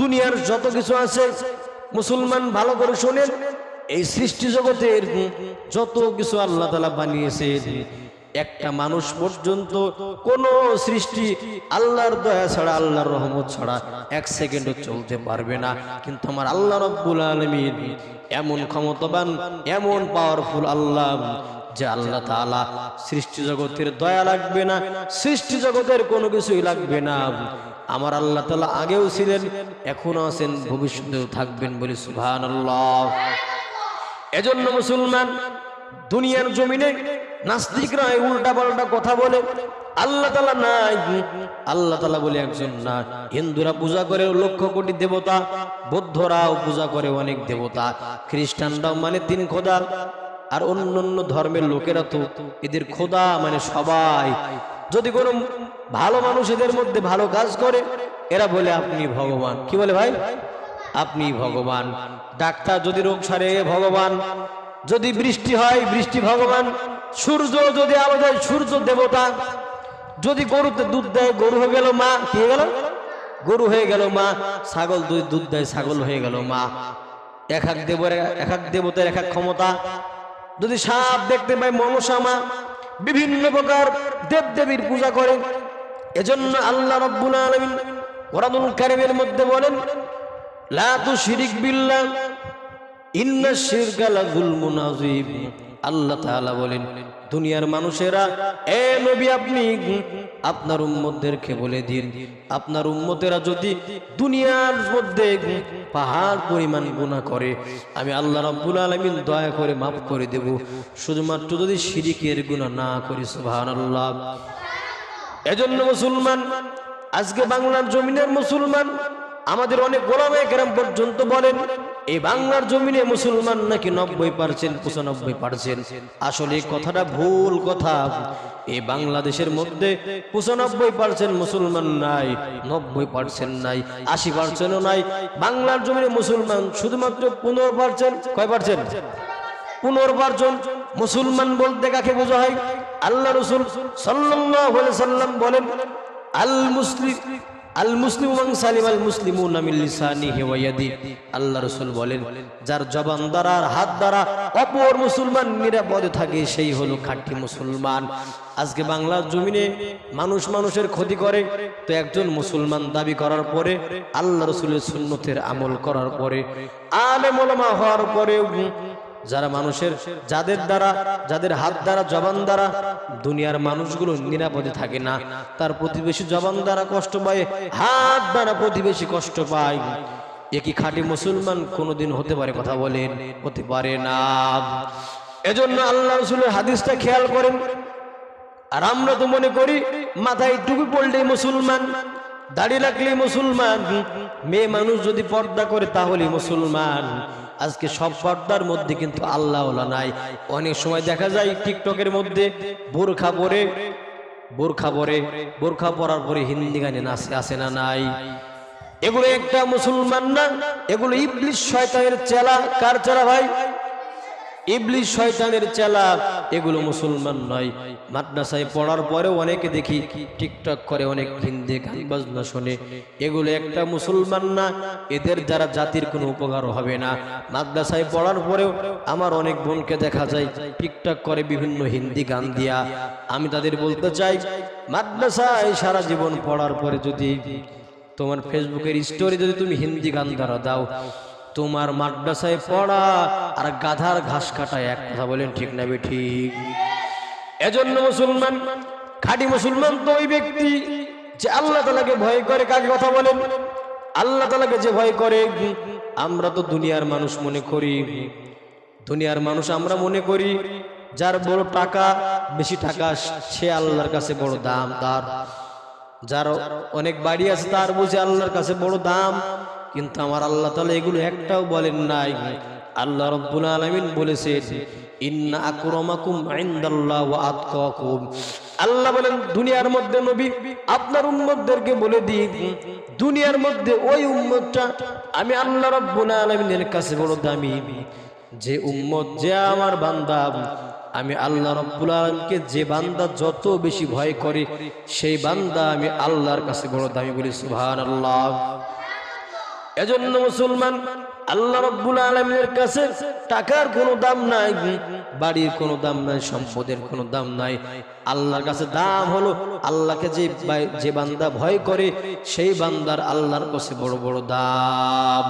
দুনিয়ার যত কিছু আছে, মুসলমান ভালো করে শোনেন, এই সৃষ্টি জগতের যত কিছু আল্লাহ তালা বানিয়েছে একটা মানুষ পর্যন্ত কোন সৃষ্টি আল্লাহর দয়া ছাড়া, আল্লাহর রহমত ছাড়া এক সেকেন্ডও চলতে পারবে না। কিন্তু আমার আল্লাহ রব্বুল আলমিন এমন ক্ষমতাবান, এমন পাওয়ারফুল আল্লাহ যে আল্লাহ তালা সৃষ্টি জগতের দয়া লাগবে না, সৃষ্টি জগতের কোনো কিছুই লাগবে না। আমার আল্লাহ তাআলা আগেও ছিলেন এখনও আছেন, ভবিষ্যতেও থাকবেন বলে সুবহানাল্লাহ। এজন্য মুসলমান, দুনিয়ার জমিনে নাস্তিকরা উল্টা পাল্টা কথা বলে, আল্লাহ তালা নাই, আল্লাহ তালা বলে একজন না। হিন্দুরা পূজা করে লক্ষ কোটি দেবতা, বৌদ্ধরাও পূজা করে অনেক দেবতা। খ্রিস্টানরাও মানে তিন খোদা আর অন্য অন্য ধর্মের লোকেরা তো এদের খোদা মানে সবাই। যদি কোনো ভালো মানুষ এদের মধ্যে ভালো কাজ করে, এরা বলে, আপনি ভগবান। কি বলে ভাই? আপনি ভগবান। ডাক্তার যদি রোগ সারে ভগবান। যদি বৃষ্টি হয়, বৃষ্টি ভগবান। সূর্য যদি আলো দেয়, সূর্য দেবতা। যদি গরুতে দুধ দেয়, গরু হয়ে গেল মা। কি গেল? গরু হয়ে গেল মা। ছাগল দুই দুধ দেয়, ছাগল হয়ে গেল মা। এক এক দেবের, এক এক দেবতার এক এক ক্ষমতা। যদি সাপ দেখতে পায়, মনসা মা। বিভিন্ন প্রকার দেব দেবীর পূজা করে। এজন্য আল্লাহ রব্বুল আলামিন কোরআনুল কারিমের মধ্যে বলেন, লা তুশরিক বিল্লাহ, ইন্না শিরকা লাযুলমুন আযীম আল্লাহ তাআলা বলেন, দুনিয়ার মানুষেরা, এ নবী আপনি, আপনার উম্মতদেরকে বলে দিন, আপনার উম্মতেরা যদি দুনিয়ার মধ্যে পাহাড় পরিমাণ গুনাহ করে, আমি আল্লাহ রাব্বুল আলামিন দয়া করে মাফ করে দেব। শুধুমাত্র যদি শিরিকের গুনাহ না করি, সুবহানাল্লাহ। এজন্য মুসলমান, আজকে বাংলার জমিনের মুসলমান আমাদের অনেক গোলামে গ্রাম পর্যন্ত বলেন, এই বাংলার জমিনে মুসলমান নাকি নব্বই পার্সেন্ট পঁচানব্বই পার্সেন্ট আসলে কথাটা ভুল কথা। এই বাংলাদেশের মধ্যে পঁচানব্বই পার্সেন্ট মুসলমান নাই, নব্বই পার্সেন্ট নাই, আশি পার্সেন্টও নাই। বাংলার জমিনে মুসলমান শুধুমাত্র পনেরো পার্সেন্ট কয় পার্সেন্ট পুনর্বার্জন মুসলমান বলতে কাকে বোঝা হয় আল্লাহ রসুল সাল্লাম বলেন আল মুসলিম আল মুসলিম মান সালিম আল ইয়াদি। আল্লাহ রাসূল বলেন, যার জবান দ্বারা হাত দ্বারা অপর মুসলমান নিরাপদে থাকে, সেই হলো খাঁটি মুসলমান। আজকে বাংলার জমিনে মানুষ মানুষের ক্ষতি করে, তো একজন মুসলমান দাবি করার পরে, আল্লাহ রসুলের সুন্নতের আমল করার পরে, আলেম হওয়ার পরেও যারা মানুষের, যাদের দ্বারা, যাদের হাত দ্বারা, জবান দ্বারা দুনিয়ার মানুষগুলো নিরাপদে থাকে না, তার প্রতিবেশী জবান দ্বারা কষ্ট পায়, হাত দ্বারা প্রতিবেশী কষ্ট পায়। এ কি খাঁটি মুসলমান কোনোদিন হতে পারে কথা বলেন, হতে পারে না। এজন্য আল্লাহ রসুলের হাদিসটা খেয়াল করেন। আর আমরা তো মনে করি, মাথায় টুপি পড়লেই মুসলমান, দাড়ি রাখলেই মুসলমান, মেয়ে মানুষ যদি পর্দা করে তাহলে মুসলমান। আজকে সব পর্দার মধ্যে কিন্তু আল্লাহ নাই। অনেক সময় দেখা যায় টিকটকের মধ্যে বোরখা পরে বোরখা পরে, বোরখা পরার পরে হিন্দি গানে নাচে আসে না নাই। এগুলো একটা মুসলমান না? এগুলো ইবলিশ শয়তানের চেলা। কার চেলা ভাই? ইবলিশ শয়তানের চেলা। এগুলো মুসলমান নয়। মাদ্রাসায় পড়ার পরেও অনেকে দেখি টিকটক করে, অনেক হিন্দি গান বাজনা শোনে। এগুলো একটা মুসলমান না, এদের দ্বারা জাতির কোনো উপকার হবে না। মাদ্রাসায় পড়ার পরেও আমার অনেক বোনকে দেখা যায়, টিকটক করে বিভিন্ন হিন্দি গান দিয়া। আমি তাদের বলতে চাই, মাদ্রাসায় সারা জীবন পড়ার পরে যদি তোমার ফেসবুকের স্টোরি যদি তুমি হিন্দি গান দ্বারা দাও তোমার মাদ্রাসায় পড়া আর গাধার ঘাস কাটা এক কথা বলেন, ঠিক না ঠিক। এজন্য মুসলমান, খাঁটি মুসলমান তো ওই ব্যক্তি যে আল্লাহ তালাকে ভয় করে, কাকে কথা বলেন? আল্লাহ তালাকে যে ভয় করে, আমরা তো দুনিয়ার মানুষ মনে করি। দুনিয়ার মানুষ আমরা মনে করি, যার বড় টাকা, বেশি টাকা সে আল্লাহর কাছে বড় দাম, তার। যার অনেক বাড়ি আছে, তার বুঝে আল্লাহর কাছে বড় দাম। কিন্তু আমার আল্লাহ তালা এগুলো একটাও বলেন নাই। আল্লাহ রব্বুল আলমিন বলেছেন, ইন্না আকরামাকুম ইনদাল্লাহ ওয়া আতকাকুম। আল্লাহ বলেন, দুনিয়ার মধ্যে নবী আপনার উম্মতদেরকে বলে দিন, দুনিয়ার মধ্যে ওই উম্মতটা আমি আল্লাহ রব্বুল আলমিনের কাছে বড় দামি। যে উম্মত, যে আমার বান্দা, আমি আল্লাহ রব্বুল আলমকে যে বান্দা যত বেশি ভয় করে, সেই বান্দা আমি আল্লাহর কাছে বড় দামি বলি সুবহান আল্লাহ এজন্য মুসলমান আল্লাহ রব্বুল আলমের কাছে টাকার কোনো দাম নাই, বাড়ির কোনো দাম নাই, সম্পদের কোনো দাম নাই। আল্লাহর কাছে দাম হলো আল্লাহকে যে যে বান্দা ভয় করে, সেই বান্দার আল্লাহর কাছে বড় বড় দাম।